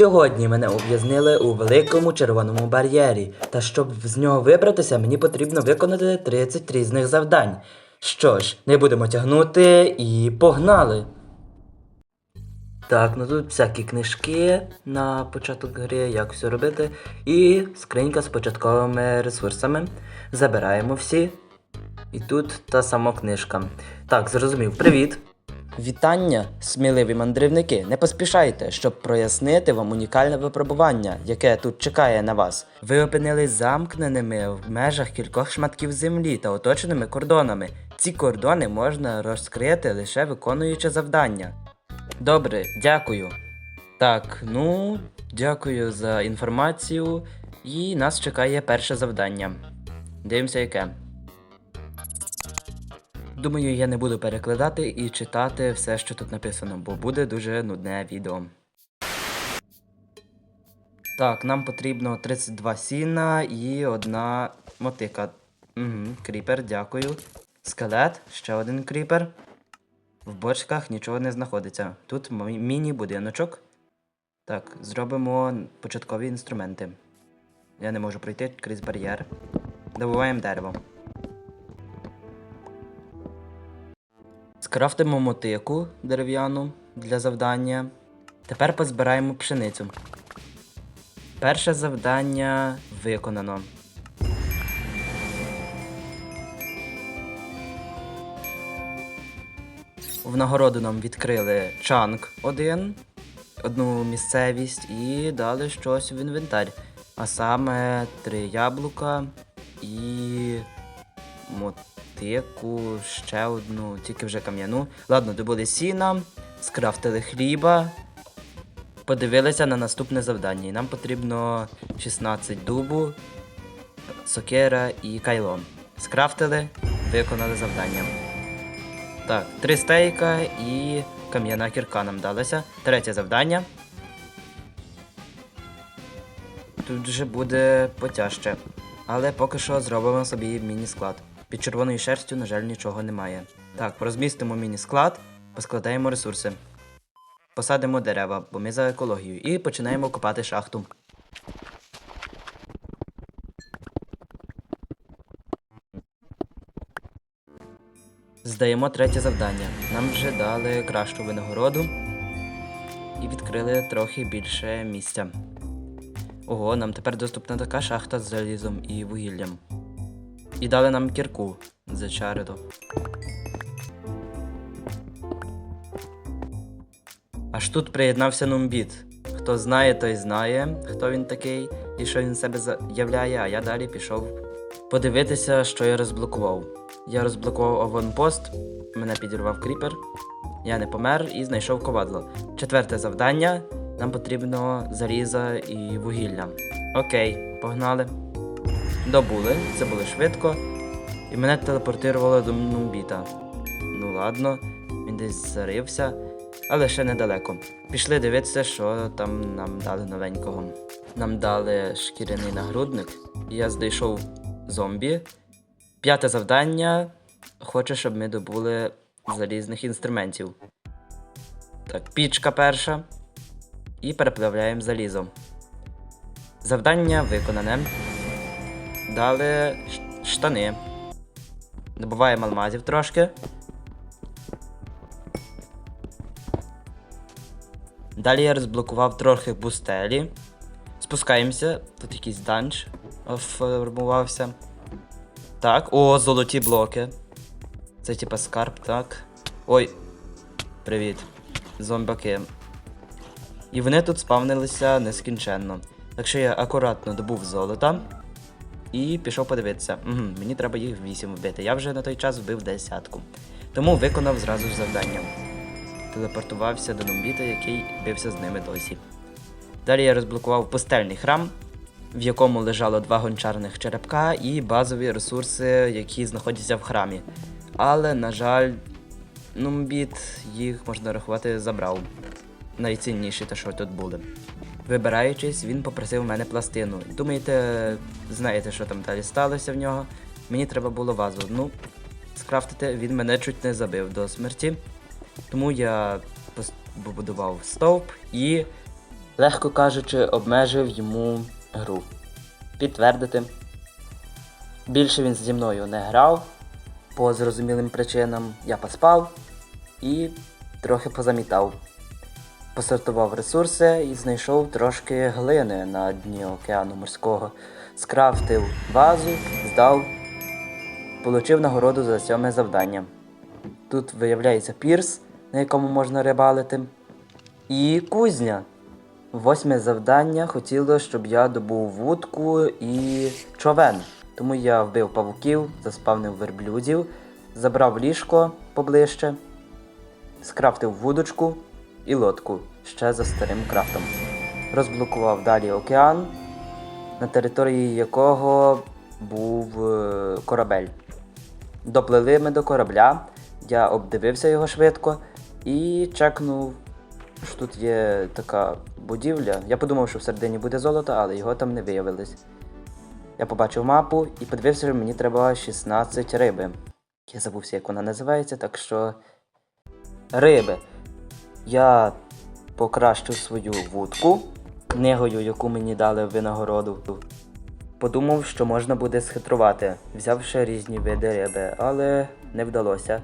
Сьогодні мене ув'язнили у великому червоному бар'єрі, та щоб з нього вибратися, мені потрібно виконати 30 різних завдань. Що ж, не будемо тягнути і погнали. Так, ну тут всякі книжки на початок гри, як все робити. І скринька з початковими ресурсами. Забираємо всі. І тут та сама книжка. Так, зрозумів. Привіт. Вітання, сміливі мандрівники. Не поспішайте, щоб прояснити вам унікальне випробування, яке тут чекає на вас. Ви опинились замкненими в межах кількох шматків землі та оточеними кордонами. Ці кордони можна розкрити лише виконуючи завдання. Добре, дякую. Так, ну, дякую за інформацію. І нас чекає перше завдання. Дивимося, яке. Думаю, я не буду перекладати і читати все, що тут написано, бо буде дуже нудне відео. Так, нам потрібно 32 сіна і одна мотика. Угу, кріпер, дякую. Скелет, ще один кріпер. В бочках нічого не знаходиться. Тут міні-будиночок. Так, зробимо початкові інструменти. Я не можу пройти крізь бар'єр. Добуваємо дерево. Скрафтимо мотику дерев'яну для завдання. Тепер позбираємо пшеницю. Перше завдання виконано. В нагороду нам відкрили чанк 1, одну місцевість і дали щось в інвентар. А саме три яблука і мотику, ще одну, тільки вже кам'яну. Ладно, добули сіна, скрафтили хліба, подивилися на наступне завдання. І нам потрібно 16 дубу, сокира і кайло. Скрафтили, виконали завдання. Так, три стейка і кам'яна кірка нам далася. Третє завдання. Тут вже буде потяжче. Але поки що зробимо собі міні-склад. Під червоною шерстю, на жаль, нічого немає. Так, розмістимо міні-склад, поскладаємо ресурси. Посадимо дерева, бо ми за екологію. І починаємо копати шахту. Здаємо третє завдання. Нам вже дали кращу винагороду і відкрили трохи більше місця. Ого, нам тепер доступна така шахта з залізом і вугіллям. І дали нам кірку за чариду. Аж тут приєднався Нумбіт. Хто знає, той знає, хто він такий і що він себе заявляє, а я далі пішов подивитися, що я розблокував. Я розблокував аванпост, мене підірвав кріпер, я не помер і знайшов ковадло. Четверте завдання. Нам потрібно заліза і вугілля. Окей, погнали. Добули, це було швидко. І мене телепортувало до Нумбіта. Ну ладно, він десь зарився, але ще недалеко. Пішли дивитися, що там нам дали новенького. Нам дали шкіряний нагрудник, і я знайшов зомбі. П'яте завдання. Хоче, щоб ми добули залізних інструментів. Так, пічка перша. І переплавляємо залізо. Завдання виконане. Дали штани. Добуваємо алмазів трошки. Далі я розблокував трохи бустелі. Спускаємося. Тут якийсь данж формувався. Так, о, золоті блоки. Це типа скарб, так. Ой. Привіт. Зомбаки. І вони тут спавнилися нескінченно. Так що я акуратно добув золота і пішов подивитися. Угу, мені треба їх 8 вбити. Я вже на той час вбив десятку. Тому виконав зразу завдання. Телепортувався до Нумбіта, який бився з ними досі. Далі я розблокував пустельний храм, в якому лежало два гончарних черепка і базові ресурси, які знаходяться в храмі. Але, на жаль, Нумбіт їх можна рахувати забрав. Найцінніші те, що тут були. Вибираючись, він попросив в мене пластину. Думаєте, знаєте, що там далі сталося в нього? Мені треба було вазу. Ну, скрафтити, він мене чуть не забив до смерті. Тому я побудував стовп і Легко кажучи, обмежив йому гру. Підтвердити. Більше він зі мною не грав. По зрозумілим причинам я поспав і трохи позамітав. Посортував ресурси і знайшов трошки глини на дні океану морського. Скрафтив вазу, здав, получив нагороду за сьоме завдання. Тут виявляється пірс, на якому можна рибалити. І кузня. Восьме завдання хотіло, щоб я добув вудку і човен. Тому я вбив павуків, заспавнив верблюдів, забрав ліжко поближче, скрафтив вудочку і лодку ще за старим крафтом. Розблокував далі океан, на території якого був е, корабель. Доплили ми до корабля, я обдивився його швидко і чекнув, що тут є така будівля. Я подумав, що всередині буде золото, але його там не виявилось. Я побачив мапу і подивився, що мені треба 16 риби. Я забувся, як вона називається, так що. Риби. Я покращив свою вудку книгою, яку мені дали винагороду. Подумав, що можна буде схитрувати, взявши різні види риби, але не вдалося.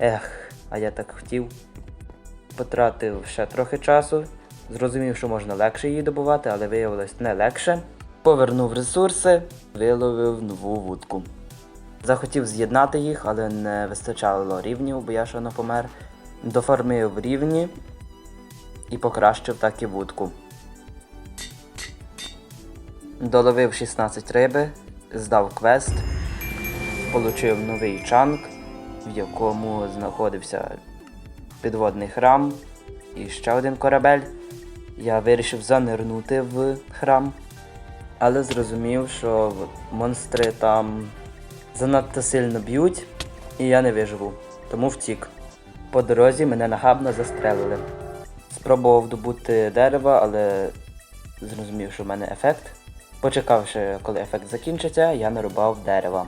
Ех, а я так хотів. Потратив ще трохи часу, зрозумів, що можна легше її добувати, але виявилось не легше. Повернув ресурси, виловив нову вудку. Захотів з'єднати їх, але не вистачало рівнів, бо я ще помер. Доформив рівні і покращив так і вудку. Доловив 16 риби, здав квест, получив новий чанк, в якому знаходився підводний храм і ще один корабель. Я вирішив занирнути в храм, але зрозумів, що монстри там занадто сильно б'ють, і я не виживу, тому втік. По дорозі мене нахабно застрелили. Спробував добути дерева, але зрозумів, що в мене ефект. Почекавши, коли ефект закінчиться, я нарубав дерева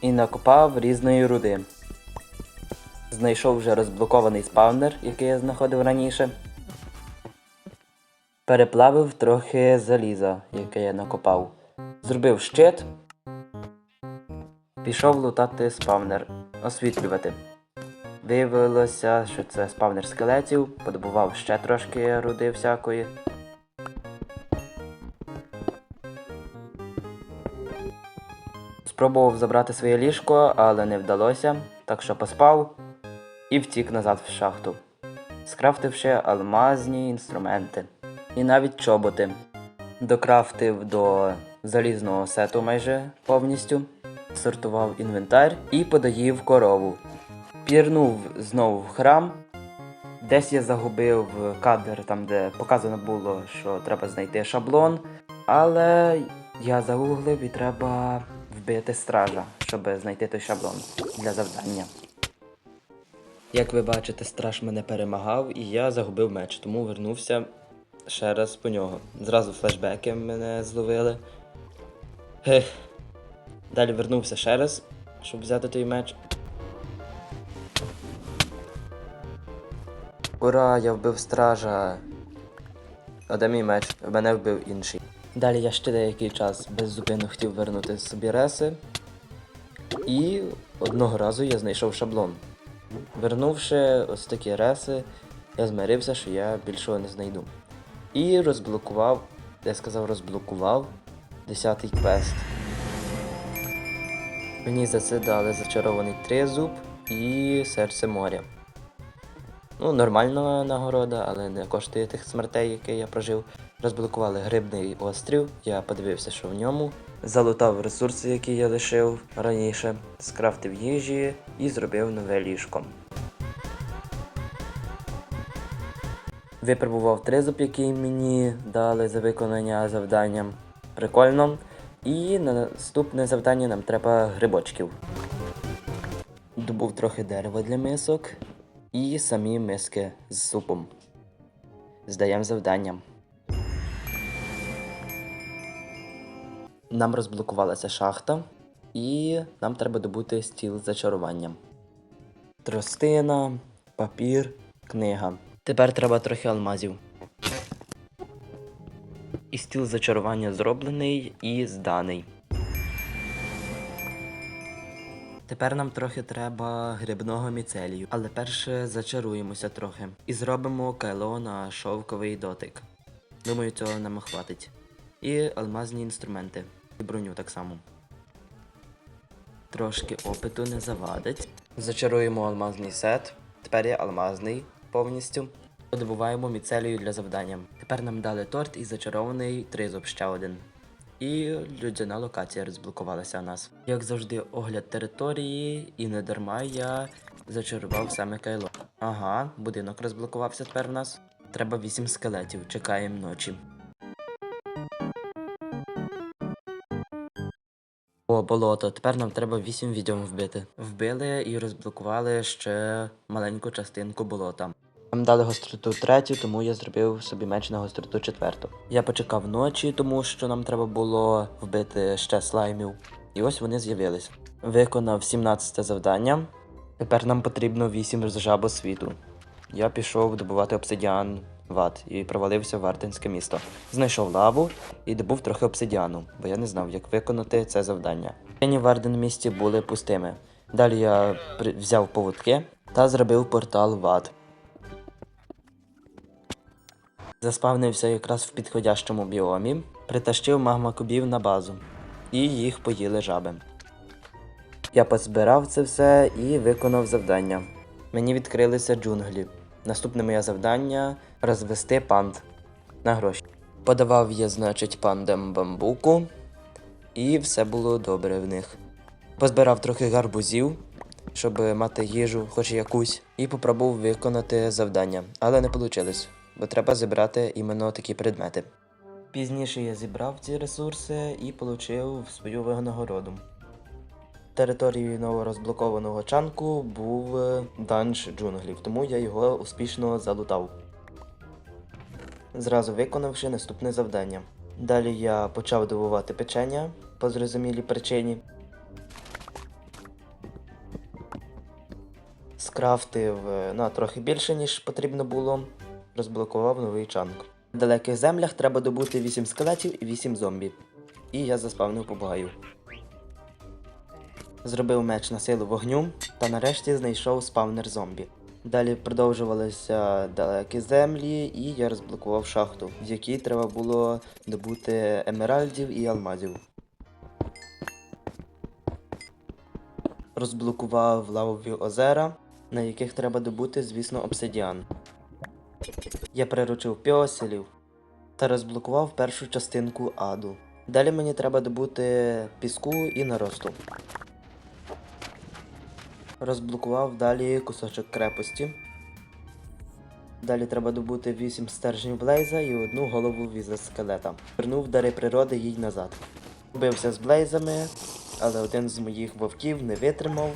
і накопав різної руди. Знайшов вже розблокований спавнер, який я знаходив раніше. Переплавив трохи заліза, яке я накопав. Зробив щит. Пішов лутати спавнер, освітлювати. Виявилося, що це спавнер скелетів, подобував ще трошки руди всякої. Спробував забрати своє ліжко, але не вдалося, так що поспав і втік назад в шахту, скрафтивши алмазні інструменти і навіть чоботи. Докрафтив до залізного сету майже повністю, сортував інвентар і подаїв корову. Пірнув знову в храм. Десь я загубив кадр, там де показано було, що треба знайти шаблон, але я загуглив і треба вбити стража, щоб знайти той шаблон для завдання. Як ви бачите, страж мене перемагав і я загубив меч, тому вернувся ще раз по нього. Зразу флешбеки мене зловили. Ех. Далі вернувся ще раз, щоб взяти той меч. Ура, я вбив стража. А де мій меч? Мене вбив інший. Далі я ще деякий час беззупинно хотів вернути собі реси. І одного разу я знайшов шаблон. Вернувши ось такі реси, я змирився, що я більшого не знайду. І розблокував, я сказав, розблокував 10-й квест. Мені за це дали зачарований тризуб і серце моря. Ну, нормальна нагорода, але не коштує тих смертей, які я прожив. Розблокували грибний острів, я подивився, що в ньому. Залутав ресурси, які я лишив раніше, скрафтив їжі і зробив нове ліжко. Випробував тризуб, який мені дали за виконання завдання. Прикольно. І на наступне завдання нам треба грибочків. Добув трохи дерева для мисок і самі миски з супом. Здаємо завдання. Нам розблокувалася шахта, і нам треба добути стіл з зачаруванням. Тростина, папір, книга. Тепер треба трохи алмазів. І стіл зачарування зроблений і зданий. Тепер нам трохи треба грибного міцелію, але перше зачаруємося трохи і зробимо кайло на шовковий дотик. Думаю, цього нам хватить. І алмазні інструменти. І броню так само. Трошки опиту не завадить. Зачаруємо алмазний сет. Тепер є алмазний повністю. Добуваємо міцелію для завдання. Тепер нам дали торт і зачарований тризуб ще один. І людяна локація розблокувалася у нас. Як завжди, огляд території, і не дарма я зачарував саме кайло. Ага, будинок розблокувався тепер в нас. Треба вісім скелетів, чекаємо ночі. О, болото. Тепер нам треба 8 відьом вбити. Вбили і розблокували ще маленьку частинку болота. Нам дали гостроту третю, тому я зробив собі меч на гостроту четверту. Я почекав ночі, тому що нам треба було вбити ще слаймів. І ось вони з'явились. Виконав 17 завдання. Тепер нам потрібно 8 з жабо світу. Я пішов добувати обсидіан ват і провалився в Артинське місто. Знайшов лаву і добув трохи обсидіану, бо я не знав, як виконати це завдання. Тіні в Арден місті були пустими. Далі я взяв поводки та зробив портал в Заспавнився якраз в підходящому біомі, притащив магмакубів на базу, і їх поїли жаби. Я позбирав це все і виконав завдання. Мені відкрилися джунглі. Наступне моє завдання розвести панд на гроші. Подавав я, значить, пандам бамбуку, і все було добре в них. Позбирав трохи гарбузів, щоб мати їжу, хоч якусь, і попробував виконати завдання, але не вийшло, бо треба зібрати іменно такі предмети. Пізніше я зібрав ці ресурси і отримав свою винагороду. Територією новорозблокованого чанку був е, данж джунглів, тому я його успішно залутав. Зразу виконавши наступне завдання. Далі я почав добувати печення по зрозумілій причині. Скрафтив е, на трохи більше, ніж потрібно було. Розблокував новий чанк. В далеких землях треба добути 8 скелетів і 8 зомбі. І я заспавнив попугаю. Зробив меч на силу вогню та нарешті знайшов спавнер зомбі. Далі продовжувалися далекі землі, і я розблокував шахту, в якій треба було добути емеральдів і алмазів. Розблокував лавові озера, на яких треба добути, звісно, обсидіан. Я приручив піоселів та розблокував першу частинку аду. Далі мені треба добути піску і наросту. Розблокував далі кусочок крепості. Далі треба добути 8 стержнів Блейза і одну голову віза скелета. Вернув дари природи їй назад. Бився з Блейзами, але один з моїх вовків не витримав.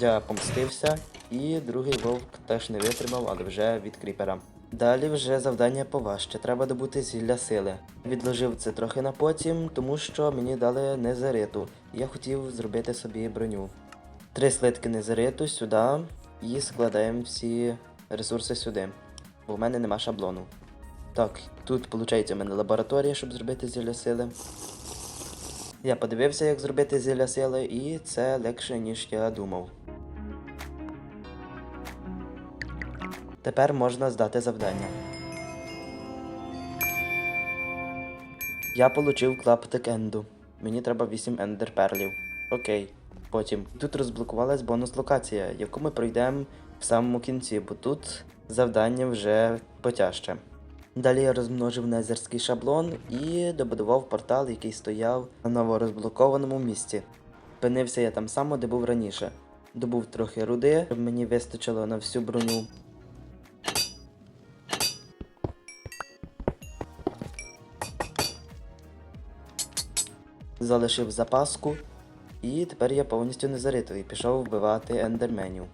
Я помстився, і другий вовк теж не витримав, але вже від кріпера. Далі вже завдання поважче. Треба добути зілля сили. Відложив це трохи на потім, тому що мені дали незариту. Я хотів зробити собі броню. Три слитки незариту сюди і складаємо всі ресурси сюди. Бо в мене нема шаблону. Так, тут виходить у мене лабораторія, щоб зробити зілля сили. Я подивився, як зробити зілля сили, і це легше, ніж я думав. Тепер можна здати завдання. Я получив клаптик енду. Мені треба 8 ендер перлів. Окей. Потім тут розблокувалась бонус локація, яку ми пройдемо в самому кінці, бо тут завдання вже потяжче. Далі я розмножив незерський шаблон і добудував портал, який стояв на новорозблокованому місці. Пинився я там само, де був раніше. Добув трохи руди, щоб мені вистачило на всю броню. Залишив запаску, і тепер я повністю незаритий, пішов вбивати ендерменів.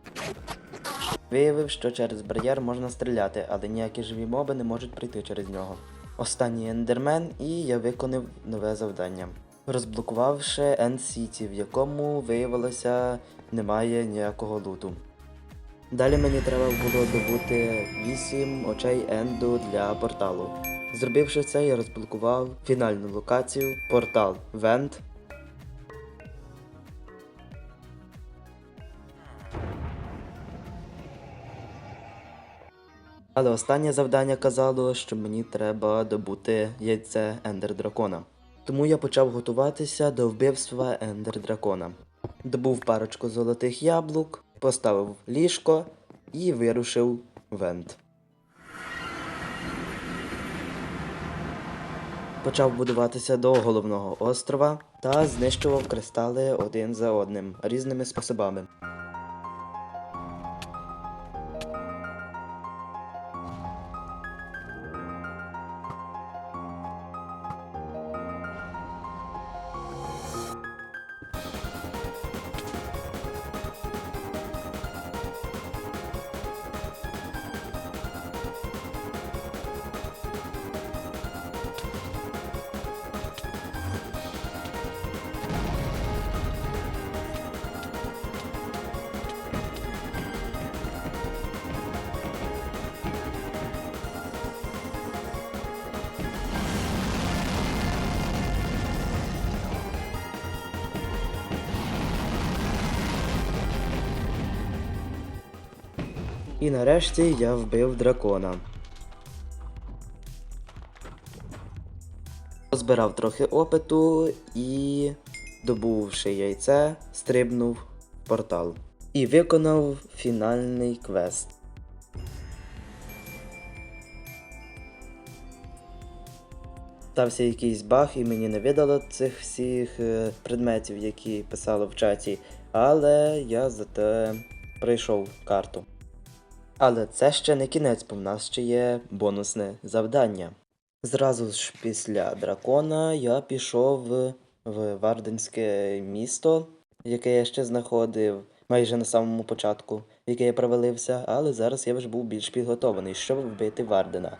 Виявив, що через бар'єр можна стріляти, але ніякі живі моби не можуть прийти через нього. Останній ендермен, і я виконав нове завдання. Розблокувавши Сіті, в якому виявилося немає ніякого луту. Далі мені треба було добути 8 очей енду для порталу. Зробивши це, я розблокував фінальну локацію, портал Вент. Але останнє завдання казало, що мені треба добути яйце Ендер Дракона. Тому я почав готуватися до вбивства Ендер Дракона. Добув парочку золотих яблук, поставив ліжко і вирушив Вент. Почав будуватися до головного острова та знищував кристали один за одним різними способами. І нарешті я вбив дракона. Збирав трохи опиту і, добувши яйце, стрибнув в портал. І виконав фінальний квест. Стався якийсь баг, і мені не видало цих всіх е, предметів, які писало в чаті, але я зате пройшов карту. Але це ще не кінець, бо в нас ще є бонусне завдання. Зразу ж після дракона я пішов в Варденське місто, яке я ще знаходив майже на самому початку, в яке я провалився, але зараз я вже був більш підготований, щоб вбити Вардена.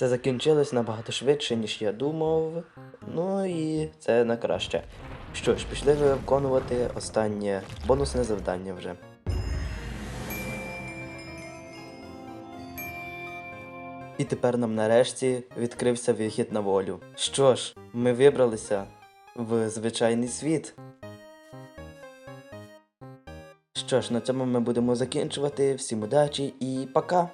Все закінчилось набагато швидше, ніж я думав. Ну і це на краще. Що ж, пішли виконувати останнє бонусне завдання вже. І тепер нам нарешті відкрився вихід на волю. Що ж, ми вибралися в звичайний світ. Що ж, на цьому ми будемо закінчувати. Всім удачі і пока!